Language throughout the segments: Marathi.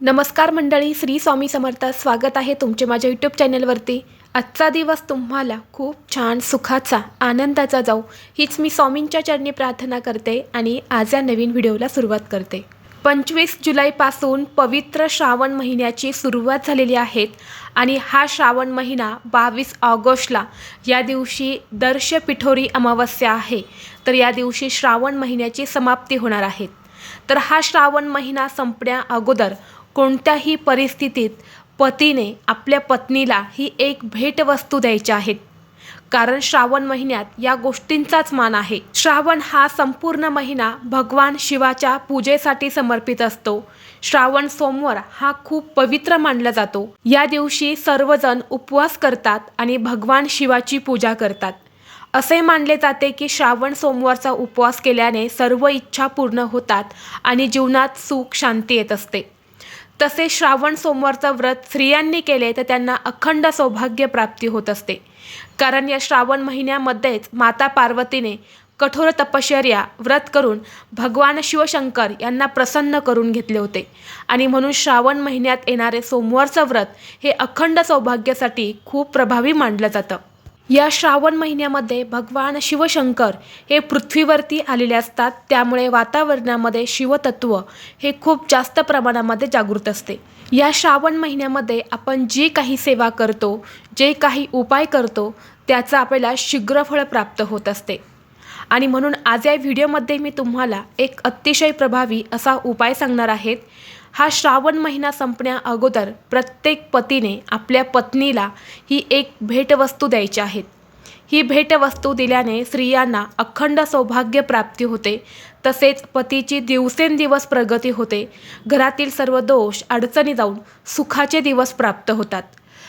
नमस्कार मंडळी श्री स्वामी समर्थ. स्वागत आहे तुमचे माझ्या यूट्यूब चॅनलवरती आजचा दिवस तुम्हाला खूप छान सुखाचा आनंदाचा जाऊ हीच मी स्वामींच्या चरणी प्रार्थना करते आणि आज या नवीन व्हिडिओला सुरुवात करते. पंचवीस जुलैपासून पवित्र श्रावण महिन्याची सुरुवात झालेली आहे आणि हा श्रावण महिना बावीस ऑगस्टला या दिवशी दर्श पिठोरी अमावस्या आहे. तर या दिवशी श्रावण महिन्याची समाप्ती होणार आहे. तर हा श्रावण महिना संपण्या अगोदर कोणत्याही परिस्थितीत पतीने आपल्या पत्नीला ही एक भेटवस्तू द्यायची आहेत कारण श्रावण महिन्यात या गोष्टींचाच मान आहे. श्रावण हा संपूर्ण महिना भगवान शिवाच्या पूजेसाठी समर्पित असतो. श्रावण सोमवार हा खूप पवित्र मानला जातो. या दिवशी सर्वजण उपवास करतात आणि भगवान शिवाची पूजा करतात. असे मानले जाते की श्रावण सोमवारचा उपवास केल्याने सर्व इच्छा पूर्ण होतात आणि जीवनात सुख शांती येत असते. तसे श्रावण सोमवारचं व्रत स्त्रियांनी केले तर त्यांना अखंड सौभाग्य प्राप्ती होत असते. कारण या श्रावण महिन्यामध्येच माता पार्वतीने कठोर तपश्चर्या व्रत करून भगवान शिवशंकर यांना प्रसन्न करून घेतले होते. आणि म्हणून श्रावण महिन्यात येणारे सोमवारचं व्रत हे अखंड सौभाग्यासाठी खूप प्रभावी मानलं जातं. या श्रावण महिन्यामध्ये भगवान शिवशंकर हे पृथ्वीवरती आलेले असतात. त्यामुळे वातावरणामध्ये शिवतत्व हे खूप जास्त प्रमाणामध्ये जागृत असते. या श्रावण महिन्यामध्ये आपण जी काही सेवा करतो जे काही उपाय करतो त्याचं आपल्याला शीघ्रफळ प्राप्त होत असते. आणि म्हणून आज या व्हिडिओमध्ये मी तुम्हाला एक अतिशय प्रभावी असा उपाय सांगणार आहेत हा श्रावण महिना संपण्या अगोदर प्रत्येक पतीने आपल्या पत्नीला ही एक भेटवस्तू द्यायची आहेत ही भेटवस्तू दिल्याने स्त्रियांना अखंड सौभाग्य प्राप्ती होते. तसेच पतीची दिवसेंदिवस प्रगती होते. घरातील सर्व दोष अडचणी जाऊन सुखाचे दिवस प्राप्त होतात.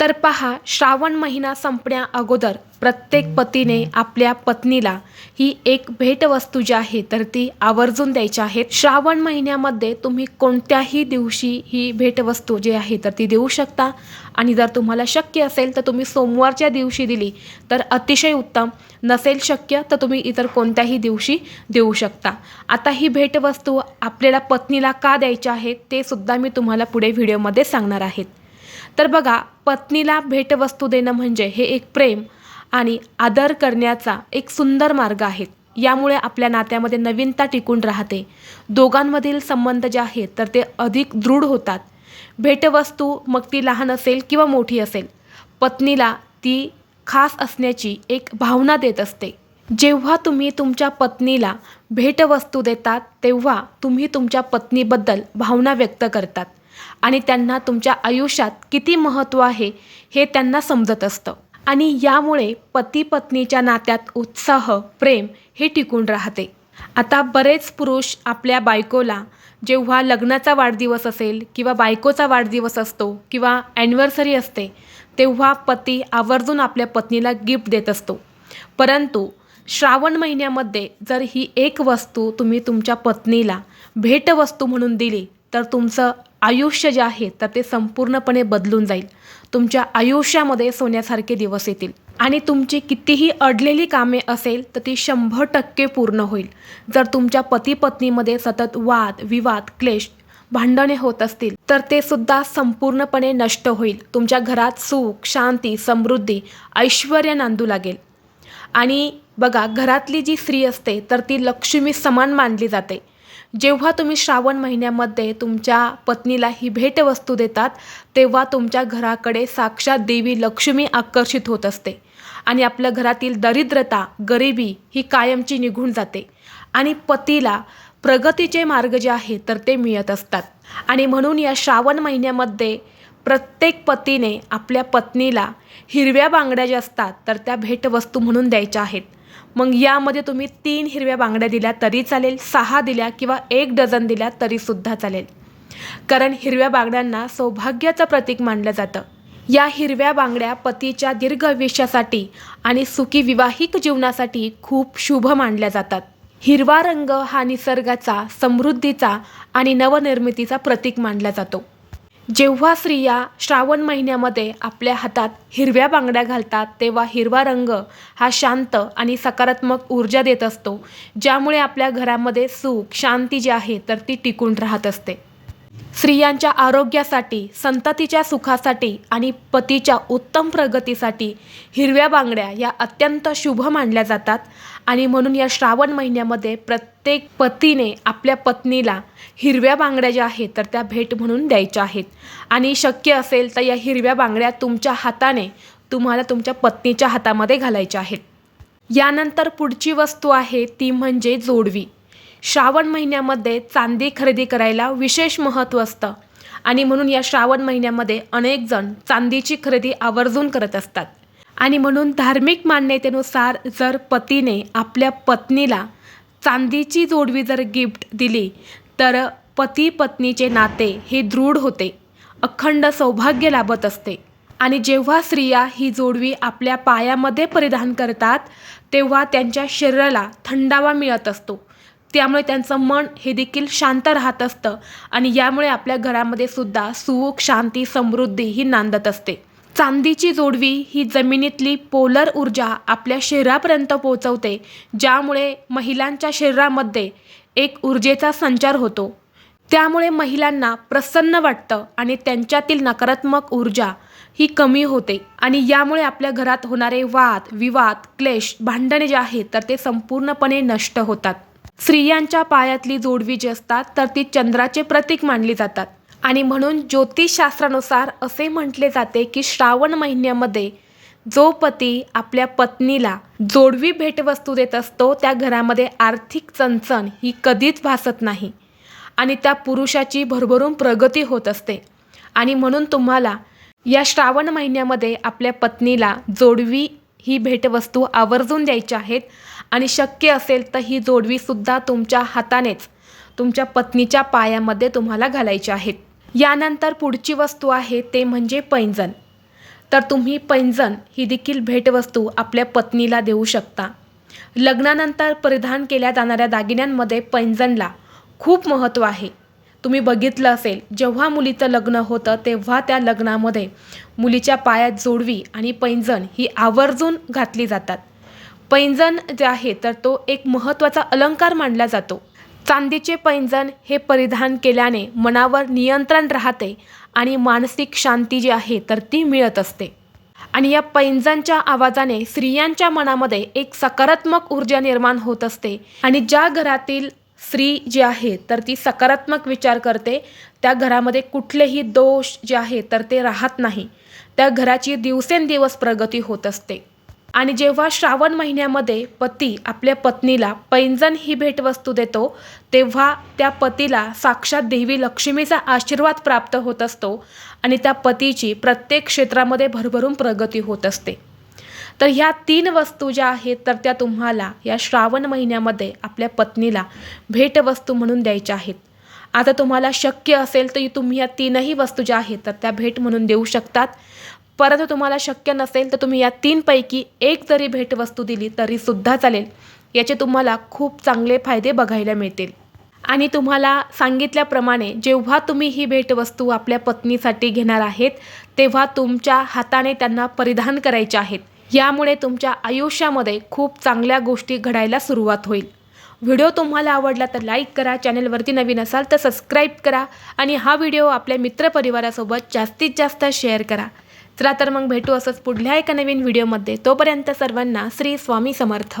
तर पहा श्रावण महिना संपण्या अगोदर प्रत्येक पतीने आपल्या पत्नीला ही एक भेटवस्तू जी आहे तर ती आवर्जून द्यायची आहे. श्रावण महिन्यामध्ये तुम्ही कोणत्याही दिवशी ही भेटवस्तू जी आहे तर ती देऊ शकता. आणि जर तुम्हाला शक्य असेल तर तुम्ही सोमवारच्या दिवशी दिली तर अतिशय उत्तम. नसेल शक्य तर तुम्ही इतर कोणत्याही दिवशी देऊ शकता. आता ही भेटवस्तू आपल्याला पत्नीला का द्यायची आहे ते सुद्धा मी तुम्हाला पुढे व्हिडिओमध्ये सांगणार आहेत तर बघा पत्नीला भेटवस्तू देणं म्हणजे हे एक प्रेम आणि आदर करण्याचा एक सुंदर मार्ग आहे. यामुळे आपल्या नात्यामध्ये नवीनता टिकून राहते. दोघांमधील संबंध जे आहेत तर ते अधिक दृढ होतात. भेटवस्तू मग ती लहान असेल किंवा मोठी असेल. पत्नीला ती खास असण्याची एक भावना देत असते. जेव्हा तुम्ही तुमच्या पत्नीला भेटवस्तू देतात तेव्हा तुम्ही तुमच्या पत्नीबद्दल भावना व्यक्त करतात. आणि त्यांना तुमच्या आयुष्यात किती महत्त्व आहे हे त्यांना समजत असतं. आणि यामुळे पती पत्नीच्या नात्यात उत्साह प्रेम हे टिकून राहते. आता बरेच पुरुष आपल्या बायकोला जेव्हा लग्नाचा वाढदिवस असेल किंवा बायकोचा वाढदिवस असतो किंवा ॲनिव्हर्सरी असते तेव्हा पती आवर्जून आपल्या पत्नीला गिफ्ट देत असतो. परंतु श्रावण महिन्यामध्ये जर ही एक वस्तू तुम्ही तुमच्या पत्नीला भेटवस्तू म्हणून दिली तर तुमचं आयुष्य जे आहे तर ते संपूर्णपणे बदलून जाईल. तुमच्या आयुष्यामध्ये सोन्यासारखे दिवस येतील. आणि तुमची कितीही अडलेली कामे असेल तर ती शंभर टक्के पूर्ण होईल. जर तुमच्या पती पत्नीमध्ये सतत वाद विवाद क्लेश भांडणे होत असतील तर ते सुद्धा संपूर्णपणे नष्ट होईल. तुमच्या घरात सुख शांती समृद्धी ऐश्वर नांदू लागेल. आणि बघा घरातली जी स्त्री असते तर ती लक्ष्मी समान मानली जाते. जेव्हा तुम्ही श्रावण महिन्यामध्ये तुमच्या पत्नीला ही भेटवस्तू देतात तेव्हा तुमच्या घराकडे साक्षात देवी लक्ष्मी आकर्षित होत असते. आणि आपल्या घरातील दरिद्रता गरिबी ही कायमची निघून जाते. आणि पतीला प्रगतीचे मार्ग जे आहेत तर ते मिळत असतात. आणि म्हणून या श्रावण महिन्यामध्ये प्रत्येक पतीने आपल्या पत्नीला हिरव्या बांगड्या ज्या असतात तर त्या भेटवस्तू म्हणून द्यायच्या आहेत. मग यामध्ये तुम्ही तीन हिरव्या बांगड्या दिल्या तरी चालेल सहा दिल्या किंवा एक डझन दिल्या तरीसुद्धा चालेल. कारण हिरव्या बांगड्यांना सौभाग्याचं प्रतीक मानलं जातं. या हिरव्या बांगड्या पतीच्या दीर्घ आयुष्यासाठी आणि सुखी विवाहिक जीवनासाठी खूप शुभ मानल्या जातात. हिरवा रंग हा निसर्गाचा समृद्धीचा आणि नवनिर्मितीचा प्रतीक मानला जातो. जेव्हा स्त्रिया श्रावण महिन्यामध्ये आपल्या हातात हिरव्या बांगड्या घालतात तेव्हा हिरवा रंग हा शांत आणि सकारात्मक ऊर्जा देत असतो ज्यामुळे आपल्या घरामध्ये सुख शांती जी आहे तर ती टिकून राहत असते. स्त्रियांच्या आरोग्यासाठी संततीच्या सुखासाठी आणि पतीच्या उत्तम प्रगतीसाठी हिरव्या बांगड्या या अत्यंत शुभ मानल्या जातात आणि म्हणून या श्रावण महिन्यामध्ये प्रत्येक पतीने आपल्या पत्नीला हिरव्या बांगड्या ज्या आहेत तर त्या भेट म्हणून द्यायच्या आहेत. आणि शक्य असेल तर या हिरव्या बांगड्या तुमच्या हाताने तुम्हाला तुमच्या पत्नीच्या हातामध्ये घालायच्या आहेत. यानंतर पुढची वस्तू आहे ती म्हणजे जोडवी. श्रावण महिन्यामध्ये चांदी खरेदी करायला विशेष महत्त्व असतं. आणि म्हणून या श्रावण महिन्यामध्ये अनेक जण चांदीची खरेदी आवर्जून करत असतात. आणि म्हणून धार्मिक मान्यतेनुसार जर पतीने आपल्या पत्नीला चांदीची जोडवी जर गिफ्ट दिली तर पती पत्नीचे नाते हे दृढ होते अखंड सौभाग्य लाभत असते. आणि जेव्हा स्त्रिया ही जोडवी आपल्या पायामध्ये परिधान करतात तेव्हा त्यांच्या शरीराला थंडावा मिळत असतो. त्यामुळे त्यांचं मन हे देखील शांत राहत असतं आणि यामुळे आपल्या घरामध्ये सुद्धा सुख शांती समृद्धी ही नांदत असते. चांदीची जोडवी ही जमिनीतली पोलर ऊर्जा आपल्या शरीरापर्यंत पोहोचवते ज्यामुळे महिलांच्या शरीरामध्ये एक ऊर्जेचा संचार होतो. त्यामुळे महिलांना प्रसन्न वाटतं आणि त्यांच्यातील नकारात्मक ऊर्जा ही कमी होते आणि यामुळे आपल्या घरात होणारे वाद विवाद क्लेश भांडणे जे आहेत तर ते संपूर्णपणे नष्ट होतात. स्त्रियांच्या पायातली जोडवी जी असतात तर ती चंद्राचे प्रतीक मानली जातात. आणि म्हणून ज्योतिषशास्त्रानुसार असे म्हटले जाते की श्रावण महिन्यामध्ये जो पती आपल्या पत्नीला जोडवी भेटवस्तू देत असतो त्या घरामध्ये आर्थिक चणचण ही कधीच भासत नाही. आणि त्या पुरुषाची भरभरून प्रगती होत असते. आणि म्हणून तुम्हाला या श्रावण महिन्यामध्ये आपल्या पत्नीला जोडवी ही भेटवस्तू आवर्जून द्यायच्या आहेत आणि शक्य असेल तर ही जोडवीसुद्धा तुमच्या हातानेच तुमच्या पत्नीच्या पायामध्ये तुम्हाला घालायची आहेत. यानंतर पुढची वस्तू आहे ते म्हणजे पैंजण. तर तुम्ही पैंजण ही देखील भेटवस्तू आपल्या पत्नीला देऊ शकता. लग्नानंतर परिधान केल्या जाणाऱ्या दागिन्यांमध्ये पैंजणला खूप महत्त्व आहे. तुम्ही बघितलं असेल जेव्हा मुलीचं लग्न होतं तेव्हा त्या लग्नामध्ये मुलीच्या पायात जोडवी आणि पैंजण ही आवर्जून घातली जातात. पैंजण जे आहे तर तो एक महत्त्वाचा अलंकार मानला जातो. चांदीचे पैंजण हे परिधान केल्याने मनावर नियंत्रण राहते आणि मानसिक शांती जी आहे तर ती मिळत असते. आणि या पैंजणच्या आवाजाने स्त्रियांच्या मनामध्ये एक सकारात्मक ऊर्जा निर्माण होत असते. आणि ज्या घरातील स्त्री जी आहे तर ती सकारात्मक विचार करते. त्या घरामध्ये कुठलेही दोष जे आहे तर ते राहत नाही. त्या घराची दिवसेंदिवस प्रगती होत असते. आणि जेव्हा श्रावण महिन्यामध्ये पती आपल्या पत्नीला पैंजण ही भेटवस्तू देतो तेव्हा त्या पतीला साक्षात देवी लक्ष्मीचा आशीर्वाद प्राप्त होत असतो आणि त्या पतीची प्रत्येक क्षेत्रामध्ये भरभरून प्रगती होत असते. तर ह्या तीन वस्तू ज्या आहेत तर त्या तुम्हाला या श्रावण महिन्यामध्ये आपल्या पत्नीला भेटवस्तू म्हणून द्यायच्या आहेत. आता तुम्हाला शक्य असेल तर तुम्ही या तीनही वस्तू ज्या आहेत तर त्या भेट म्हणून देऊ शकतात. परंतु तुम्हाला शक्य नसेल तर तुम्ही या तीनपैकी एक जरी भेटवस्तू दिली तरीसुद्धा चालेल. याचे तुम्हाला खूप चांगले फायदे बघायला मिळतील. आणि तुम्हाला सांगितल्याप्रमाणे जेव्हा तुम्ही ही भेटवस्तू आपल्या पत्नीसाठी घेणार आहेत तेव्हा तुमच्या हाताने त्यांना परिधान करायचे आहेत. यामुळे तुमच्या आयुष्यामध्ये खूप चांगल्या गोष्टी घडायला सुरुवात होईल. व्हिडिओ तुम्हाला आवडला तर लाईक करा चॅनलवरती नवीन असाल तर सबस्क्राईब करा आणि हा व्हिडिओ आपल्या मित्रपरिवारासोबत जास्तीत जास्त शेअर करा. चला तर मग भेटू असंच पुढल्या एका नवीन व्हिडिओमध्ये. तोपर्यंत सर्वांना श्री स्वामी समर्थ.